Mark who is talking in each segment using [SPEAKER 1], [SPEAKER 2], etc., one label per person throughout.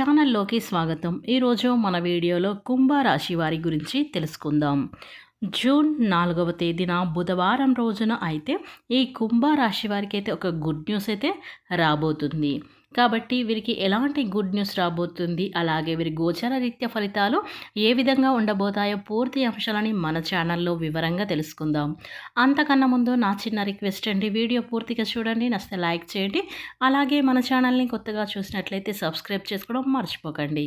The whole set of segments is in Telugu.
[SPEAKER 1] ఛానల్లోకి స్వాగతం. ఈరోజు మన వీడియోలో కుంభరాశి వారి గురించి తెలుసుకుందాం. జూన్ నాలుగవ తేదీన బుధవారం రోజున అయితే ఈ కుంభరాశి వారికి అయితే ఒక గుడ్ న్యూస్ అయితే రాబోతుంది. కాబట్టి వీరికి ఎలాంటి గుడ్ న్యూస్ రాబోతుంది? అలాగే వీరి గోచర రీత్య ఫలితాలు ఏ విధంగా ఉండబోతాయో పూర్తి అంశాలని మన ఛానల్లో వివరంగా తెలుసుకుందాం. అంతకన్నా ముందు నా చిన్న రిక్వెస్ట్ అండి. వీడియో పూర్తిగా చూడండి నచ్చితే లైక్ చేయండి. అలాగే మన ఛానల్ని కొత్తగా చూసినట్లయితే సబ్స్క్రైబ్ చేసుకోవడం మర్చిపోకండి.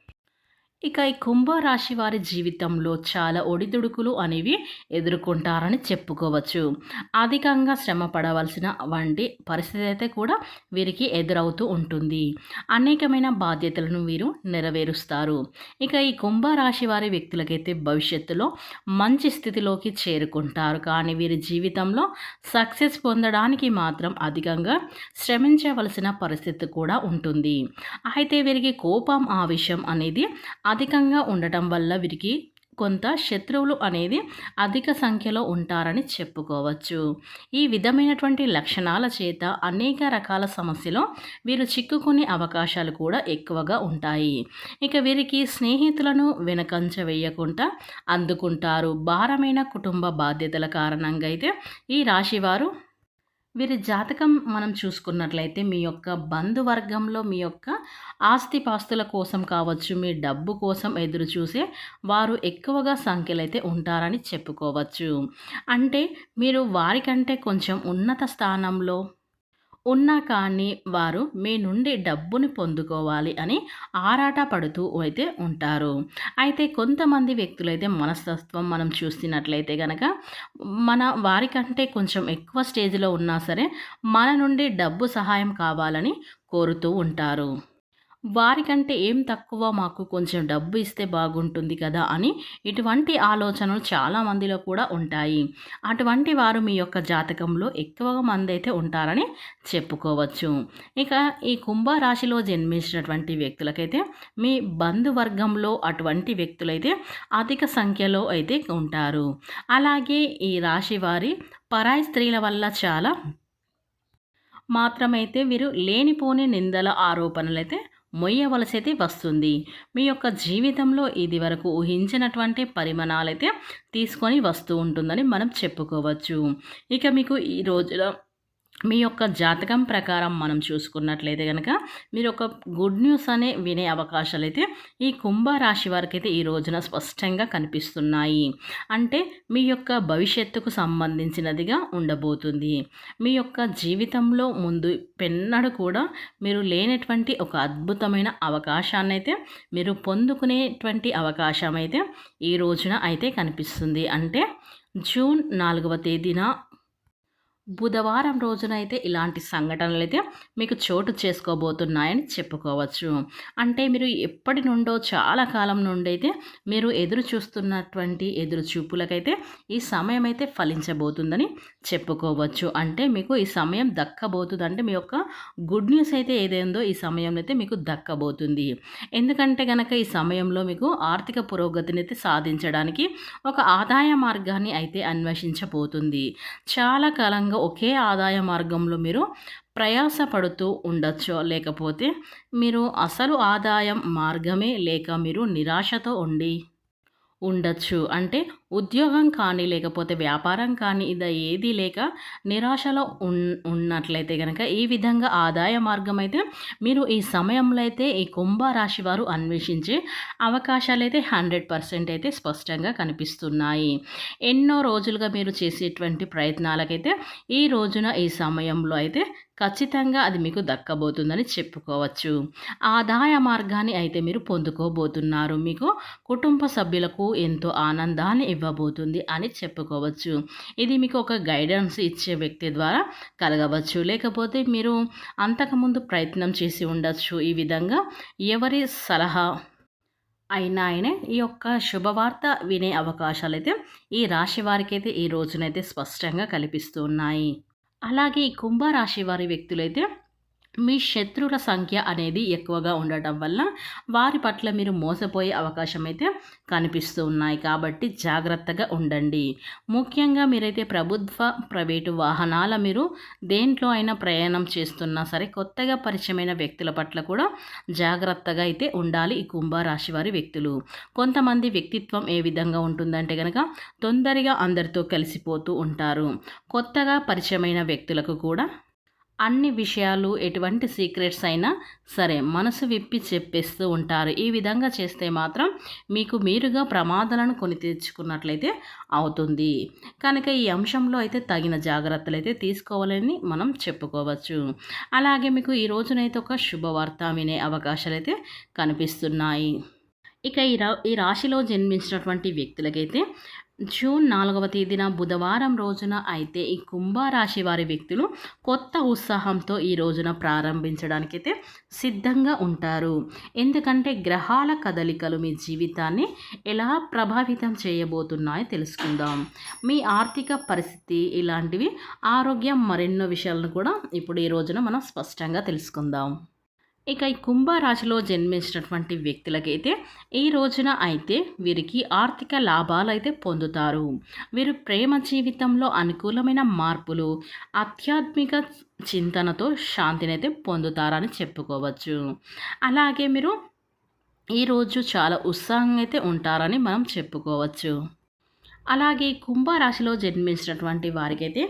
[SPEAKER 1] ఇక ఈ కుంభరాశి వారి జీవితంలో చాలా ఒడిదుడుకులు అనేవి ఎదుర్కొంటారని చెప్పుకోవచ్చు. అధికంగా శ్రమ పడవలసిన వంటి పరిస్థితి అయితే కూడా వీరికి ఎదురవుతూ ఉంటుంది. అనేకమైన బాధ్యతలను వీరు నెరవేరుస్తారు. ఇక ఈ కుంభరాశి వారి వ్యక్తులకైతే భవిష్యత్తులో మంచి స్థితిలోకి చేరుకుంటారు. కానీ వీరి జీవితంలో సక్సెస్ పొందడానికి మాత్రం అధికంగా శ్రమించవలసిన పరిస్థితి కూడా ఉంటుంది. అయితే వీరికి కోపం ఆవిషం అనేది అధికంగా ఉండటం వల్ల వీరికి కొంత శత్రువులు అనేది అధిక సంఖ్యలో ఉంటారని చెప్పుకోవచ్చు. ఈ విధమైనటువంటి లక్షణాల చేత అనేక రకాల సమస్యలు వీరు చిక్కుకునే అవకాశాలు కూడా ఎక్కువగా ఉంటాయి. ఇక వీరికి స్నేహితులను వెనకంచ వేయకుండా అందుకుంటారు. భారమైన కుటుంబ బాధ్యతల కారణంగా అయితే ఈ రాశివారు వీరి జాతకం మనం చూసుకున్నట్లయితే మీ యొక్క బంధువర్గంలో మీ యొక్క ఆస్తిపాస్తుల కోసం కావచ్చు మీ డబ్బు కోసం ఎదురు చూసే వారు ఎక్కువగా సంఖ్యలు అయితే ఉంటారని చెప్పుకోవచ్చు. అంటే మీరు వారికంటే కొంచెం ఉన్నత స్థానంలో ఉన్నా కానీ వారు మీ నుండి డబ్బుని పొందుకోవాలి అని ఆరాట పడుతూ అయితే ఉంటారు. అయితే కొంతమంది వ్యక్తులైతే మనస్తత్వం మనం చూస్తున్నట్లయితే కనుక మన వారికంటే కొంచెం ఎక్కువ స్టేజ్లో ఉన్నా సరే మన నుండి డబ్బు సహాయం కావాలని కోరుతూ ఉంటారు. వారికంటే ఏం తక్కువ మాకు కొంచెం డబ్బు ఇస్తే బాగుంటుంది కదా అని ఇటువంటి ఆలోచనలు చాలా మందిలో కూడా ఉంటాయి. అటువంటి వారు మీ యొక్క జాతకంలో ఎక్కువగా మంది అయితే ఉంటారని చెప్పుకోవచ్చు. ఇక ఈ కుంభరాశిలో జన్మించినటువంటి వ్యక్తులకైతే మీ బంధువర్గంలో అటువంటి వ్యక్తులైతే అధిక సంఖ్యలో అయితే ఉంటారు. అలాగే ఈ రాశి వారి పరాయి స్త్రీల వల్ల చాలా మాత్రమైతే వీరు లేనిపోని నిందల ఆరోపణలైతే మొయ్యవలసైతే వస్తుంది. మీ యొక్క జీవితంలో ఇది వరకు ఊహించినటువంటి పరిమాణాలైతే తీసుకొని వస్తూ ఉంటుందని మనం చెప్పుకోవచ్చు. ఇక మీకు ఈ రోజులో మీ యొక్క జాతకం ప్రకారం మనం చూసుకున్నట్లయితే కనుక మీరు ఒక గుడ్ న్యూస్ అనే వినే అవకాశాలు అయితే ఈ కుంభరాశి వారికి అయితే ఈ రోజున స్పష్టంగా కనిపిస్తున్నాయి. అంటే మీ యొక్క భవిష్యత్తుకు సంబంధించినదిగా ఉండబోతుంది. మీ యొక్క జీవితంలో ముందు పెన్నడు కూడా మీరు లేనటువంటి ఒక అద్భుతమైన అవకాశాన్ని అయితే మీరు పొందుకునేటువంటి అవకాశం అయితే ఈ రోజున అయితే కనిపిస్తుంది. అంటే జూన్ నాలుగవ తేదీన బుధవారం రోజున అయితే ఇలాంటి సంఘటనలు అయితే మీకు చోటు చేసుకోబోతున్నాయని చెప్పుకోవచ్చు. అంటే మీరు ఎప్పటి నుండో చాలా కాలం నుండి అయితే మీరు ఎదురు చూస్తున్నటువంటి ఎదురు చూపులకైతే ఈ సమయం అయితే ఫలించబోతుందని చెప్పుకోవచ్చు. అంటే మీకు ఈ సమయం దక్కబోతుంది అంటే మీ యొక్క గుడ్ న్యూస్ అయితే ఏదైందో ఈ సమయంలో అయితే మీకు దక్కబోతుంది. ఎందుకంటే కనుక ఈ సమయంలో మీకు ఆర్థిక పురోగతిని అయితే సాధించడానికి ఒక ఆదాయ మార్గాన్ని అయితే అన్వేషించబోతుంది. చాలా కాలంగా ఒకే ఆదాయ మార్గంలో మీరు ప్రయాసపడుతూ ఉండొచ్చు. లేకపోతే మీరు అసలు ఆదాయం మార్గమే లేక మీరు నిరాశతో ఉండి ఉండొచ్చు. అంటే ఉద్యోగం కానీ లేకపోతే వ్యాపారం కానీ ఇది ఏది లేక నిరాశలో ఉన్ ఉన్నట్లయితే కనుక ఈ విధంగా ఆదాయ మార్గం అయితే మీరు ఈ సమయంలో అయితే ఈ కుంభరాశి వారు అన్వేషించే అవకాశాలు అయితే హండ్రెడ్ పర్సెంట్ అయితే స్పష్టంగా కనిపిస్తున్నాయి. ఎన్నో రోజులుగా మీరు చేసేటువంటి ప్రయత్నాలకైతే ఈ రోజున ఈ సమయంలో అయితే ఖచ్చితంగా అది మీకు దక్కబోతుందని చెప్పుకోవచ్చు. ఆదాయ మార్గాన్ని అయితే మీరు పొందుకోబోతున్నారు. మీకు కుటుంబ సభ్యులకు ఎంతో ఆనందాన్ని ఇవ్వబోతుంది అని చెప్పుకోవచ్చు. ఇది మీకు ఒక గైడెన్స్ ఇచ్చే వ్యక్తి ద్వారా కలగవచ్చు. లేకపోతే మీరు అంతకుముందు ప్రయత్నం చేసి ఉండొచ్చు. ఈ విధంగా ఎవరి సలహా అయినా ఆయనే ఈ యొక్క శుభవార్త వినే అవకాశాలు అయితే ఈ రాశి వారికి అయితే ఈ రోజునైతే స్పష్టంగా కల్పిస్తున్నాయి ఉన్నాయి. అలాగే ఈ కుంభరాశి వారి వ్యక్తులైతే మీ శత్రువుల సంఖ్య అనేది ఎక్కువగా ఉండటం వల్ల వారి పట్ల మీరు మోసపోయే అవకాశం అయితే కనిపిస్తూ ఉన్నాయి. కాబట్టి జాగ్రత్తగా ఉండండి. ముఖ్యంగా మీరైతే ప్రభుత్వ ప్రైవేటు వాహనాల మీరు దేంట్లో అయినా ప్రయాణం చేస్తున్నా సరే కొత్తగా పరిచయమైన వ్యక్తుల పట్ల కూడా జాగ్రత్తగా అయితే ఉండాలి ఈ కుంభరాశి వారి వ్యక్తులు. కొంతమంది వ్యక్తిత్వం ఏ విధంగా ఉంటుందంటే కనుక తొందరగా అందరితో కలిసిపోతూ ఉంటారు. కొత్తగా పరిచయమైన వ్యక్తులకు కూడా అన్ని విషయాలు ఎటువంటి సీక్రెట్స్ అయినా సరే మనసు విప్పి చెప్పేస్తూ ఉంటారు. ఈ విధంగా చేస్తే మాత్రం మీకు మీరుగా ప్రమాదాలను కొని తెచ్చుకున్నట్లయితే అవుతుంది. కనుక ఈ అంశంలో అయితే తగిన జాగ్రత్తలు అయితే తీసుకోవాలని మనం చెప్పుకోవచ్చు. అలాగే మీకు ఈ రోజునైతే ఒక శుభవార్త వినే అవకాశాలు అయితే కనిపిస్తున్నాయి. ఇక ఈ రా ఈ రాశిలో జన్మించినటువంటి వ్యక్తులకైతే జూన్ నాలుగవ తేదీన బుధవారం రోజున అయితే ఈ కుంభరాశి వారి వ్యక్తులు కొత్త ఉత్సాహంతో ఈ రోజున ప్రారంభించడానికైతే సిద్ధంగా ఉంటారు. ఎందుకంటే గ్రహాల కదలికలు మీ జీవితాన్ని ఎలా ప్రభావితం చేయబోతున్నాయో తెలుసుకుందాం. మీ ఆర్థిక పరిస్థితి ఇలాంటివి ఆరోగ్యం మరెన్నో విషయాలను కూడా ఇప్పుడు ఈ రోజున మనం స్పష్టంగా తెలుసుకుందాం. ఇక ఈ కుంభరాశిలో జన్మించినటువంటి వ్యక్తులకైతే ఈ రోజున అయితే వీరికి ఆర్థిక లాభాలు అయితే పొందుతారు. వీరు ప్రేమ జీవితంలో అనుకూలమైన మార్పులు ఆధ్యాత్మిక చింతనతో శాంతిని అయితే పొందుతారని చెప్పుకోవచ్చు. అలాగే మీరు ఈరోజు చాలా ఉత్సాహంగా అయితే ఉంటారని మనం చెప్పుకోవచ్చు. అలాగే కుంభరాశిలో జన్మించినటువంటి వారికైతే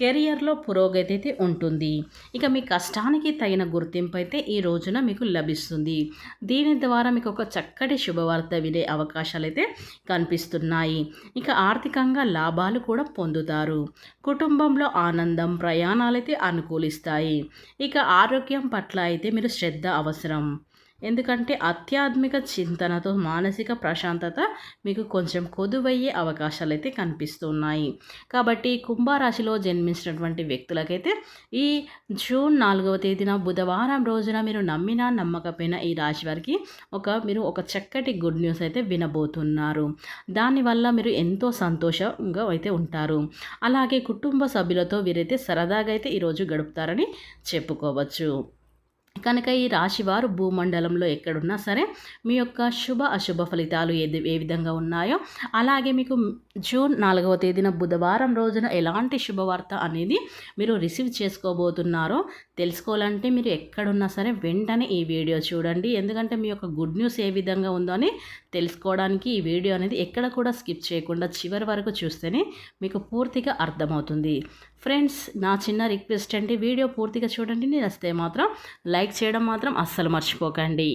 [SPEAKER 1] కెరియర్లో పురోగతి అయితే ఉంటుంది. ఇక మీ కష్టానికి తగిన గుర్తింపు అయితే ఈ రోజున మీకు లభిస్తుంది. దీని ద్వారా మీకు ఒక చక్కటి శుభవార్త వినే అవకాశాలు అయితే కనిపిస్తున్నాయి. ఇక ఆర్థికంగా లాభాలు కూడా పొందుతారు. కుటుంబంలో ఆనందం ప్రయాణాలు అయితే అనుకూలిస్తాయి. ఇక ఆరోగ్యం పట్ల అయితే మీరు శ్రద్ధ అవసరం. ఎందుకంటే ఆధ్యాత్మిక చింతనతో మానసిక ప్రశాంతత మీకు కొంచెం కొదువయ్యే అవకాశాలు అయితే కనిపిస్తున్నాయి. కాబట్టి కుంభరాశిలో జన్మించినటువంటి వ్యక్తులకైతే ఈ జూన్ నాలుగవ తేదీన బుధవారం రోజున మీరు నమ్మినా నమ్మకపోయినా ఈ రాశి వారికి ఒక మీరు ఒక చక్కటి గుడ్ న్యూస్ అయితే వినబోతున్నారు. దానివల్ల మీరు ఎంతో సంతోషంగా అయితే ఉంటారు. అలాగే కుటుంబ సభ్యులతో వీరైతే సరదాగా అయితే ఈరోజు గడుపుతారని చెప్పుకోవచ్చు. కనుక ఈ రాశివారు భూమండలంలో ఎక్కడున్నా సరే మీ యొక్క శుభ అశుభ ఫలితాలు ఏది ఏ విధంగా ఉన్నాయో అలాగే మీకు జూన్ నాలుగవ తేదీన బుధవారం రోజున ఎలాంటి శుభవార్త అనేది మీరు రిసీవ్ చేసుకోబోతున్నారో తెలుసుకోవాలంటే మీరు ఎక్కడున్నా సరే వెంటనే ఈ వీడియో చూడండి. ఎందుకంటే మీ యొక్క గుడ్ న్యూస్ ఏ విధంగా ఉందో అని తెలుసుకోవడానికి ఈ వీడియో అనేది ఎక్కడ కూడా స్కిప్ చేయకుండా చివరి వరకు చూస్తేనే మీకు పూర్తిగా అర్థమవుతుంది. ఫ్రెండ్స్ నా చిన్న రిక్వెస్ట్ అండి వీడియో పూర్తిగా చూడండి నేను వస్తే మాత్రం లైక్ చేయడం మాత్రం అస్సలు మర్చిపోకండి.